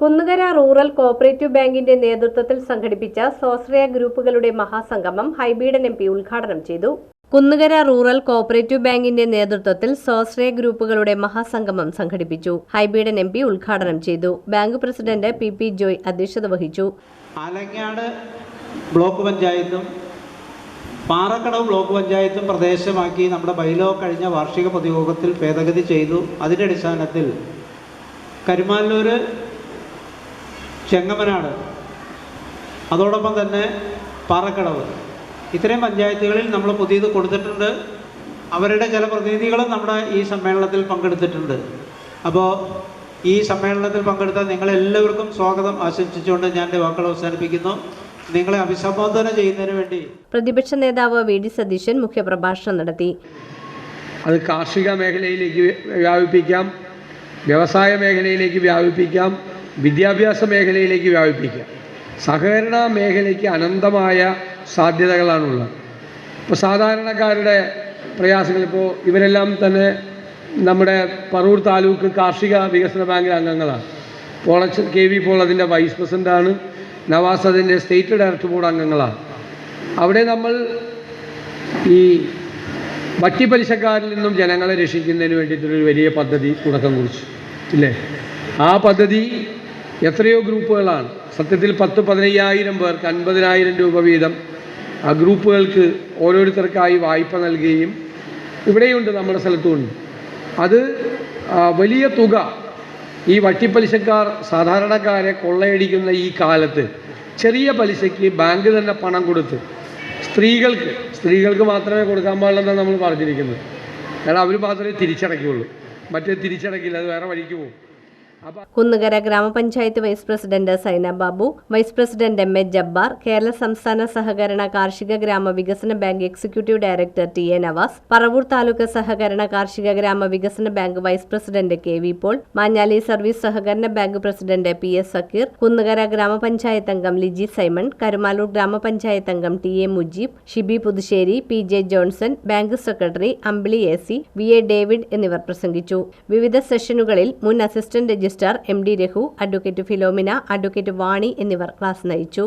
Kunnukara rural cooperative ബാങ്കിന്റെ നേതൃത്വത്തിൽ സംഘടിപ്പിച്ച സ്വാശ്രയ ഗ്രൂപ്പുകളുടെ മഹാസംഗമം ഹൈബീഡൻ എം പി ഉദ്ഘാടനം ചെയ്തു. കുന്നുകര റൂറൽ കോഓപ്പറേറ്റീവ് ബാങ്കിന്റെ നേതൃത്വത്തിൽ സ്വാശ്രയ ഗ്രൂപ്പുകളുടെ മഹാസംഗമം സംഘടിപ്പിച്ചു. ഹൈബീഡൻ എം പി ഉദ്ഘാടനം ചെയ്തു. Bank president P P Joy അധ്യക്ഷത വഹിച്ചു. ആലങ്ങാട് ബ്ലോക്ക് പഞ്ചായത്തും പാറക്കടവ് ബ്ലോക്ക് പഞ്ചായത്തും പ്രദേശമാക്കി നമ്മുടെ ബൈലോ കഴിഞ്ഞ വാർഷിക പൊതുയോഗത്തിൽ ഭേദഗതി ചെയ്തു. അതിന്റെ അടിസ്ഥാനത്തിൽ കരുമാല്ലൂർ ചെങ്ങമനാട്. അതോടൊപ്പം തന്നെ പാറക്കടവ്. ഇത്രയും പഞ്ചായത്തുകളിൽ നമ്മൾ പുതിയത് കൊടുത്തിട്ടുണ്ട്. അവരുടെ ചില പ്രതിനിധികളും നമ്മുടെ ഈ സമ്മേളനത്തിൽ പങ്കെടുത്തിട്ടുണ്ട്. അപ്പോൾ ഈ സമ്മേളനത്തിൽ പങ്കെടുത്ത നിങ്ങളെല്ലാവർക്കും സ്വാഗതം ആശംസിച്ചുകൊണ്ട് ഞാൻ എന്റെ വാക്കുകൾ അവസാനിപ്പിക്കുന്നു. നിങ്ങളെ അഭിസംബോധന ചെയ്യുന്നതിന് വേണ്ടി. പ്രതിപക്ഷ നേതാവ് വി ഡി സതീശൻ മുഖ്യപ്രഭാഷണം നടത്തി. അത് കാർഷിക മേഖലയിലേക്ക് വ്യാപിപ്പിക്കാം. വ്യവസായ മേഖലയിലേക്ക് വ്യാപിപ്പിക്കാം. വിദ്യാഭ്യാസ മേഖലയിലേക്ക് വ്യാപിപ്പിക്കുക. സഹകരണ മേഖലയ്ക്ക് അനന്തമായ സാധ്യതകളാണുള്ളത്. ഇപ്പോൾ സാധാരണക്കാരുടെ പ്രയാസങ്ങൾ ഇപ്പോൾ ഇവരെല്ലാം തന്നെ നമ്മുടെ പറൂർ താലൂക്ക് കാർഷിക വികസന ബാങ്കിലെ അംഗങ്ങളാണ്. പോളച്ച് കെ വി പോൾ അതിന്റെ വൈസ് പ്രസിഡന്റാണ് നവാസ് അതിന്റെ സ്റ്റേറ്റ് ഡയറക്ടർ ബോർഡ് അംഗങ്ങളാണ്. അവിടെ നമ്മൾ ഈ വട്ടിപ്പലിശക്കാരിൽ നിന്നും ജനങ്ങളെ രക്ഷിക്കുന്നതിന് വേണ്ടിയിട്ടൊരു വലിയ പദ്ധതി തുടക്കം കുറിച്ചു. ഇല്ലേ? ആ പദ്ധതി എത്രയോ ഗ്രൂപ്പുകളാണ്. സത്യത്തിൽ പത്ത് പതിനയ്യായിരം പേർക്ക് അൻപതിനായിരം രൂപ വീതം ആ ഗ്രൂപ്പുകൾക്ക് ഓരോരുത്തർക്കായി വായ്പ നൽകുകയും ഇവിടെയുണ്ട് നമ്മുടെ സ്ഥലത്തുമുണ്ട് അത് വലിയ തുക ഈ വട്ടിപ്പലിശക്കാർ സാധാരണക്കാരെ കൊള്ളയടിക്കുന്ന ഈ കാലത്ത് ചെറിയ പലിശയ്ക്ക് ബാങ്ക് തന്നെ പണം കൊടുത്ത് സ്ത്രീകൾക്ക് സ്ത്രീകൾക്ക് മാത്രമേ കൊടുക്കാൻ പാടുള്ളതെന്നാണ് നമ്മൾ പറഞ്ഞിരിക്കുന്നത്. കാരണം അവർ മാത്രമേ തിരിച്ചടയ്ക്കുള്ളൂ. മറ്റേ തിരിച്ചടക്കില്ല അത് വേറെ വഴിക്ക് പോകും. കുന്നുകര ഗ്രാമപഞ്ചായത്ത് vice president Saina Babu vice president M A Jabbar Kerala സംസ്ഥാന സഹകരണ കാർഷിക ഗ്രാമ വികസന bank executive director T A Navas Paravur taluk സഹകരണ കാർഷിക ഗ്രാമ വികസന bank vice president K V Paul Manjali service സഹകരണ bank president P S Sakkir Kunnukara ഗ്രാമപഞ്ചായത്ത് അംഗം ലിജി സൈമൺ കരുമാലൂർ ഗ്രാമപഞ്ചായത്ത് അംഗം T A Mujeeb Shibi Puthussery P J Johnson bank secretary Ambili A C V A David എന്നിവർ പ്രസംഗിച്ചു. വിവിധ സെഷനുകളിൽ മുൻ assistant registrar M D Raghu advocate Philomina advocate Vani എന്നിവർ ക്ലാസ് നയിച്ചു.